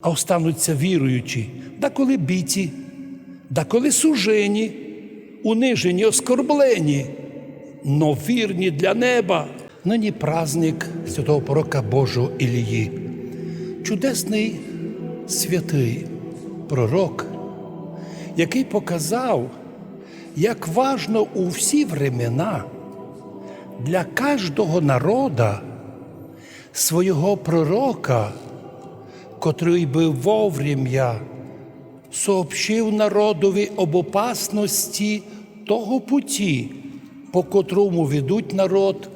а остануться віруючі, да коли біті, да коли сужені, унижені, оскорблені, но вірні для неба. Нині праздник святого пророка Божого Ілії. Чудесний святий пророк, який показав, як важно у всі времена для кожного народа свого пророка, котрий би вовремя сообщив народові об опасності того путі, по котрому ведуть народ,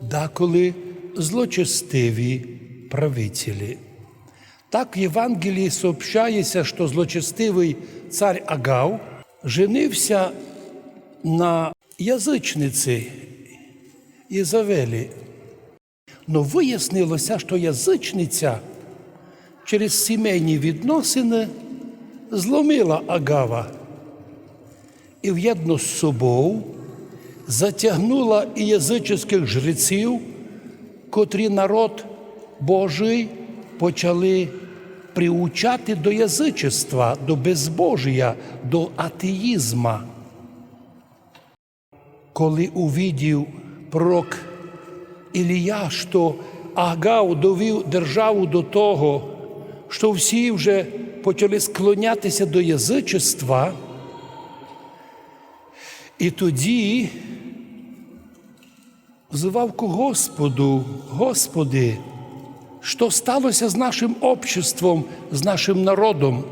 деколи злочестиві правителі. Так в Євангелії сообщається, що злочестивий цар Агав женився на язичниці Єзавелі. Но вияснилося, що язичниця через сімейні відносини зломила Агава і в'єдно з собою затягнула і язичних жреців, котрі народ Божий почали приучати до язичества, до безбожія, до атеїзма. Коли увидів пророк Ілія, що Агав довів державу до того, що всі вже почали склонятися до язичества, і тоді взивав Господу, Господи, що сталося з нашим обществом, з нашим народом.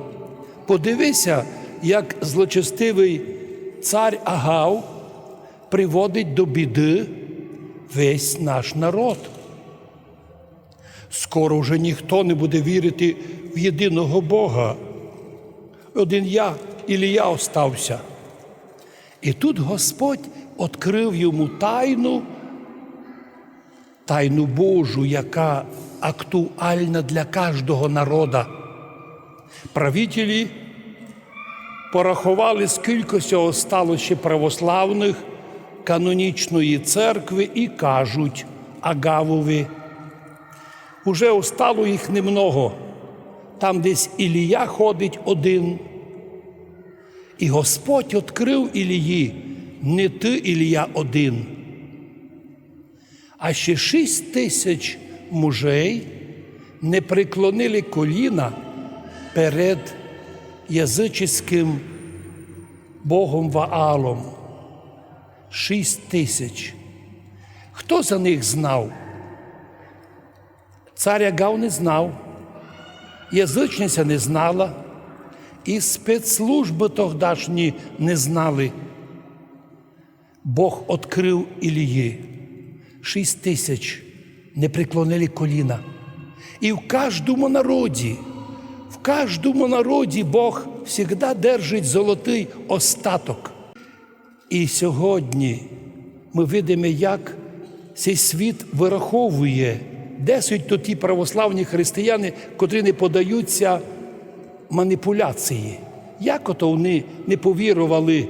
Подивися, як злочестивий цар Агав приводить до біди весь наш народ. Скоро вже ніхто не буде вірити в єдиного Бога. Один я, Ілія остався. І тут Господь відкрив йому тайну, тайну Божу, яка актуальна для кожного народа. Правителі порахували, скільки всього стало ще православних канонічної церкви і кажуть Агавові. Уже остало їх немного. Там десь Ілія ходить один. І Господь відкрив Ілії, не ти Ілія один, а ще шість тисяч мужей не приклонили коліна перед язичським Богом Ваалом. Шість тисяч. Хто за них знав? Цар Ягав не знав, язичниця не знала, і спецслужби тогдашні не знали. Бог відкрив Ілії. Шість тисяч не приклонили коліна. І в кожному народі, в кожному народі Бог завжди держить золотий остаток. І сьогодні ми видимо, як цей світ вираховує, де суть то ті православні християни, котрі не подаються маніпуляції. Як ото вони не повірували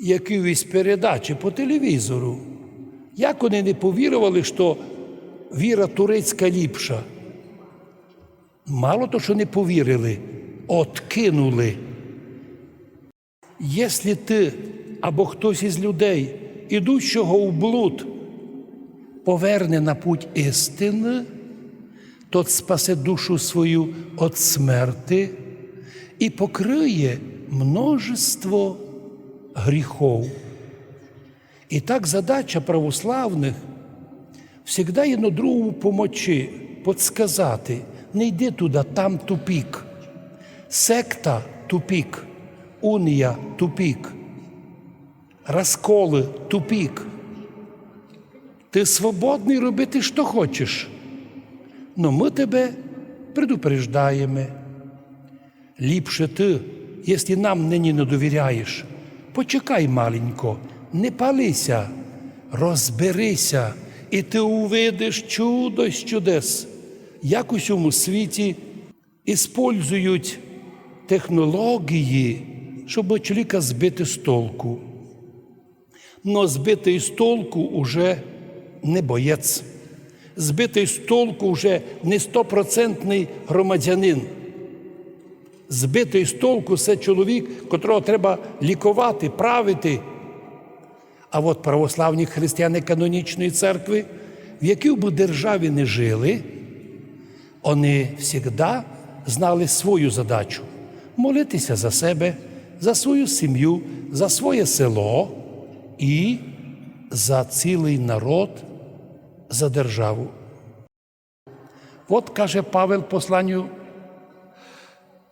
якоїсь передачі по телевізору? Як вони не повірували, що віра турецька ліпша? Мало то, що не повірили, откинули. Якщо ти або хтось із людей, ідущого у блуд, поверне на путь істини, тот спасе душу свою від смерти і покриє множество гріхов. І так задача православних завжди є на другому помочі, подсказати, не йди туди, там тупік. Секта тупік, унія тупік, розколи тупік. Ти свободний робити, що хочеш. Но ми тебе предупреждаємо. Ліпше ти, якщо нам нині не довіряєш, почекай маленько, не палися, розберися, і ти увидиш чудо з чудес, як у цьому світі іспользують технології, щоб чоловіка збити з толку. Но збитий з толку уже не боєць. збитий з толку вже не стопроцентний громадянин. Збитий з толку це чоловік, котрого треба лікувати, правити. А от православні християни канонічної церкви, в якій би державі не жили, вони завжди знали свою задачу молитися за себе, за свою сім'ю, за своє село і за цілий народ, за державу. От каже Павел посланню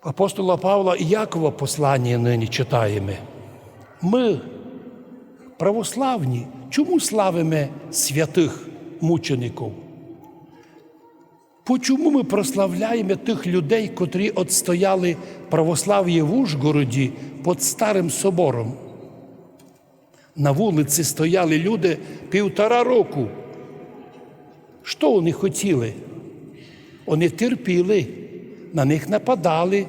апостола Павла і Якова послання нині читаємо. Ми, православні, чому славимо святих мучеників? Почому ми прославляємо тих людей, котрі отстояли православ'я в Ужгороді під старим собором? На вулиці стояли люди півтора року. Що вони хотіли? Вони терпіли, на них нападали.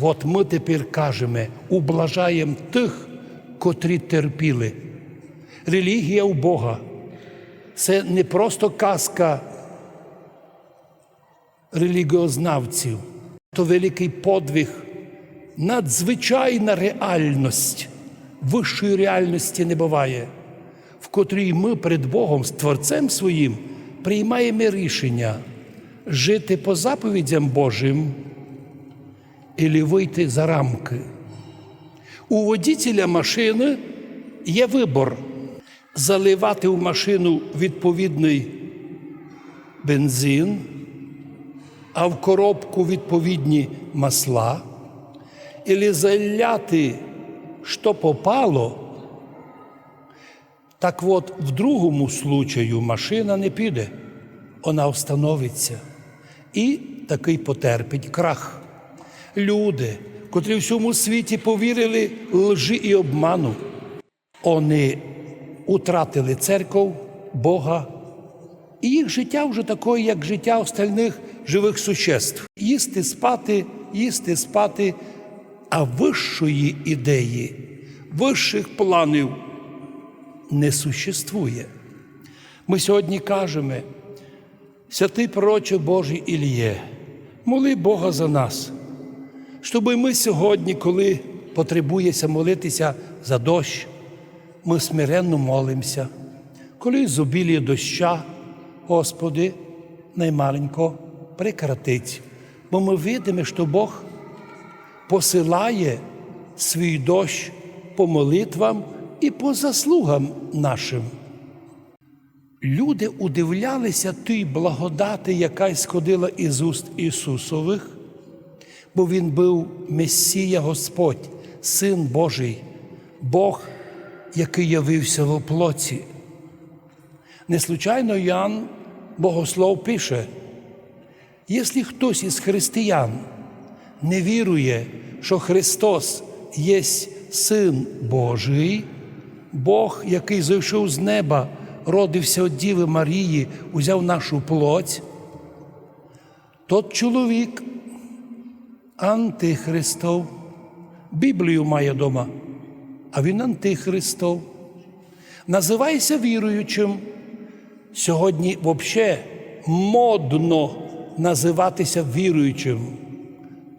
От ми тепер кажемо, ублажаємо тих, котрі терпіли. Релігія у Бога це не просто казка релігіознавців, то великий подвиг, надзвичайна реальність. Вищої реальності не буває, в котрій ми перед Богом, з Творцем своїм, приймаємо рішення жити по заповідям Божим і вийти за рамки. У водителя машини є вибор заливати в машину відповідний бензин, а в коробку відповідні масла, і заляти, що попало. Так от, в другому случаю машина не піде, вона встановиться і такий потерпить крах. Люди, котрі в всьому світі повірили лжи і обману, вони утратили церков, Бога, і їх життя вже таке, як життя остальних живих существ. Їсти, спати, їсти, спати, а вищої ідеї, вищих планів не существує. Ми сьогодні кажемо, святий пророче Божий Іліє, моли Бога за нас, щоб ми сьогодні, коли потребується молитися за дощ, ми смиренно молимося, коли зобіліє доща, Господи, наймаленько прекратить, бо ми видимо, що Бог посилає свій дощ по молитвам і по заслугам нашим. Люди удивлялися тій благодати, яка сходила із уст Ісусових, бо Він був Месія Господь, Син Божий, Бог, який явився в плоті. Не случайно Ян Богослов пише, якщо хтось із християн не вірує, що Христос є Син Божий, Бог, який зайшов з неба, родився від Діви Марії, узяв нашу плоть, тот чоловік антихристов, Біблію має дома, а він антихристов. Називайся віруючим. Сьогодні взагалі модно називатися віруючим.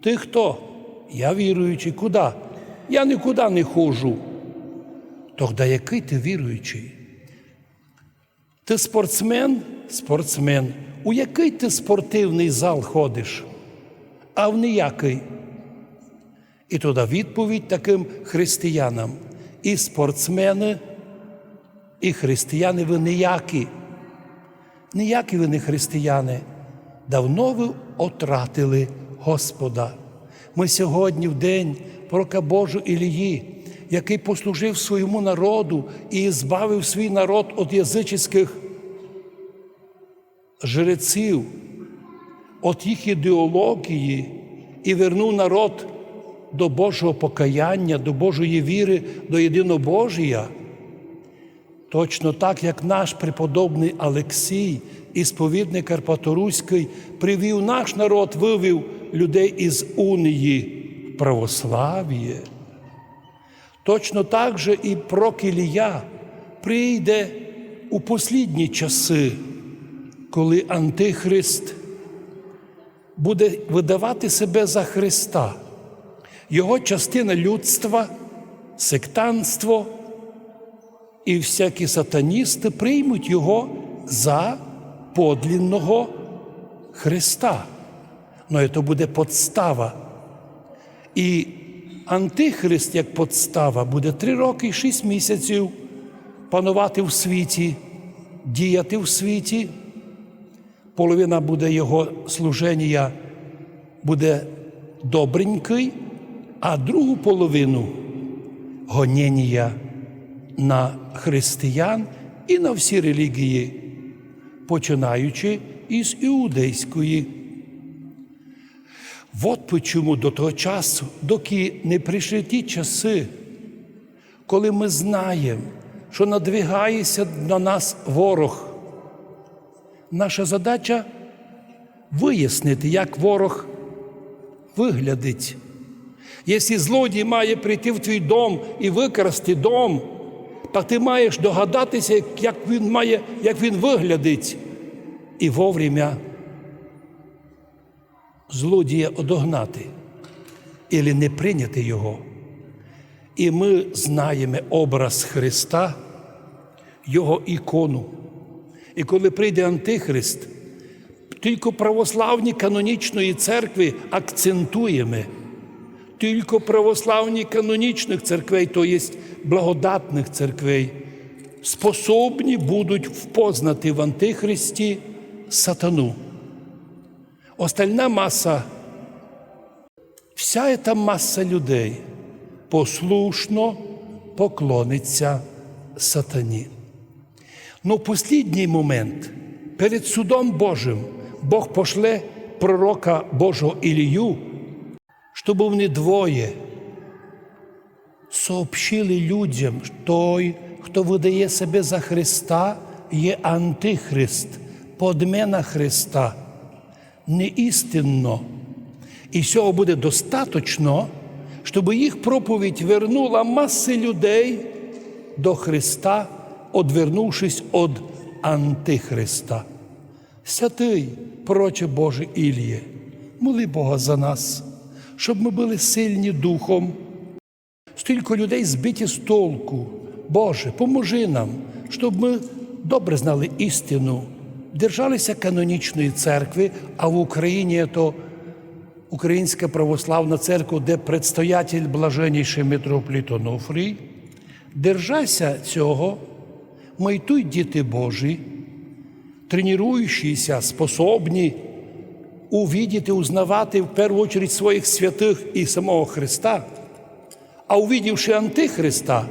Ти хто? Я віруючий. Куди? Я нікуди не ходжу. Тогда який ти віруючий? Ти спортсмен? Спортсмен. У який ти спортивний зал ходиш? А в ніякий. І туди відповідь таким християнам. І спортсмени, і християни ви ніякі. Ніякі ви не християни. Давно ви отратили Господа. Ми сьогодні, в день пророка Божу Ілії, який послужив своєму народу і збавив свій народ від язичних жреців, від їх ідеології і вернув народ до Божого покаяння, до Божої віри, до єдинобожія. Точно так, як наш преподобний Олексій, ісповідник Карпаторуський, привів наш народ, вивів людей із унії в. Точно так же і пророк Ілія прийде у послідні часи коли Антихрист буде видавати себе за Христа, його частина людства, сектанство і всякі сатаністи приймуть його за подлінного Христа. Ну, це буде подстава. І Антихрист, як подстава, буде три роки і шість місяців панувати в світі, діяти в світі. Половина буде його служення буде добренький, а другу половину гоніння на християн і на всі релігії, починаючи із іудейської. От чому до того часу, доки не прийшли ті часи, коли ми знаємо, що надвигається на нас ворог. Наша задача вияснити, як ворог виглядить. Якщо злодій має прийти в твій дом і викрасти дом, то ти маєш догадатися, як він має, як він виглядить, і вовремя злодія одогнати, або не прийняти його. І ми знаємо образ Христа, Його ікону. І коли прийде Антихрист, тільки православні канонічної церкви акцентуємо, тільки православні канонічних церквей, то є благодатних церквей, способні будуть впознати в Антихристі сатану. Остальна маса, вся эта маса людей послушно поклониться сатані. Но в послідній момент перед судом Божим Бог пошле пророка Божого Ілію, щоб вони двоє сообщили людям, що той, хто видає себе за Христа, є антихрист, подмена Христа, неістинно. І цього буде достатньо, щоб їх проповідь вернула маси людей до Христа, одвернувшись від Антихриста. Святий, пророче Боже Іліє, моли Бога за нас, щоб ми були сильні духом. Стільки людей збиті з толку. Боже, поможи нам, щоб ми добре знали істину, держалися канонічної церкви, а в Україні то Українська православна церква, де предстоятель блаженніший митрополит Онуфрій, держася цього, ми й тут діти Божі, тренуючися, способні увидіти, узнавати в першу чергу своїх святих і самого Христа, а увидівши Антихриста,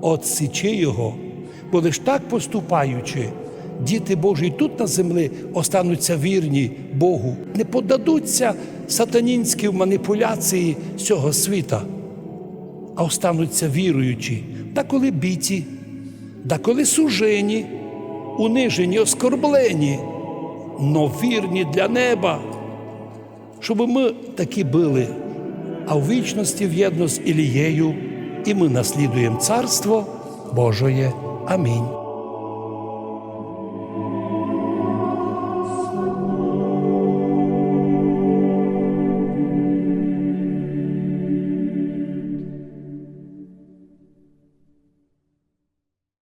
отсічи його, бо лиш так поступаючи, діти Божі тут на землі остануться вірні Богу, не подадуться сатанінські маніпуляції цього світа, а остануться віруючі, та коли біті, та коли сужені, унижені, оскорблені, но вірні для неба, щоб ми такі були, а в вічності в'єдно з Ілією, і ми наслідуємо Царство Божоє. Амінь.